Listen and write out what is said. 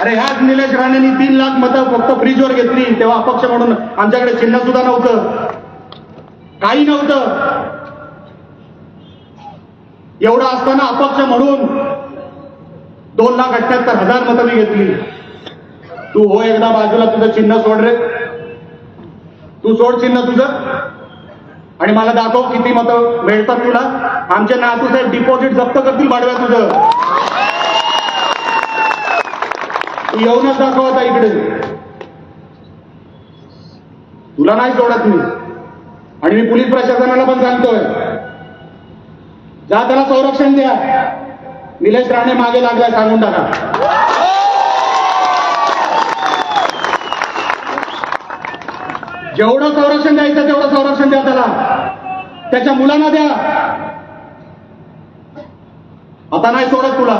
अरे ह्याच निलेश राणेंनी तीन लाख मतं फक्त फ्रीजवर घेतली. तेव्हा अपक्ष म्हणून आमच्याकडे चिन्ह सुद्धा नव्हतं. काही नव्हतं. एवढं असताना अपक्ष म्हणून दोन लाख अठ्याहत्तर हजार मतं मी घेतली. तू हो एकदा बाजूला तुझं चिन्ह सोड रे. तू सोड चिन्ह तुझं. आणि मला दाखव किती मतं मिळतात तुला. आमचे नातू साहेब डिपॉझिट जप्त करतील भाडव्या तुझं तू येऊनच दाखव आता इकडे. तुला नाही सोडत मी. आणि मी पोलीस प्रशासनाला पण सांगतोय. जा त्याला संरक्षण द्या. निलेश राणे मागे लागलाय सांगून टाका. जेवढं संरक्षण द्यायचं तेवढं संरक्षण द्या त्याला. त्याच्या मुलांना द्या. आता नाही सोडत तुला.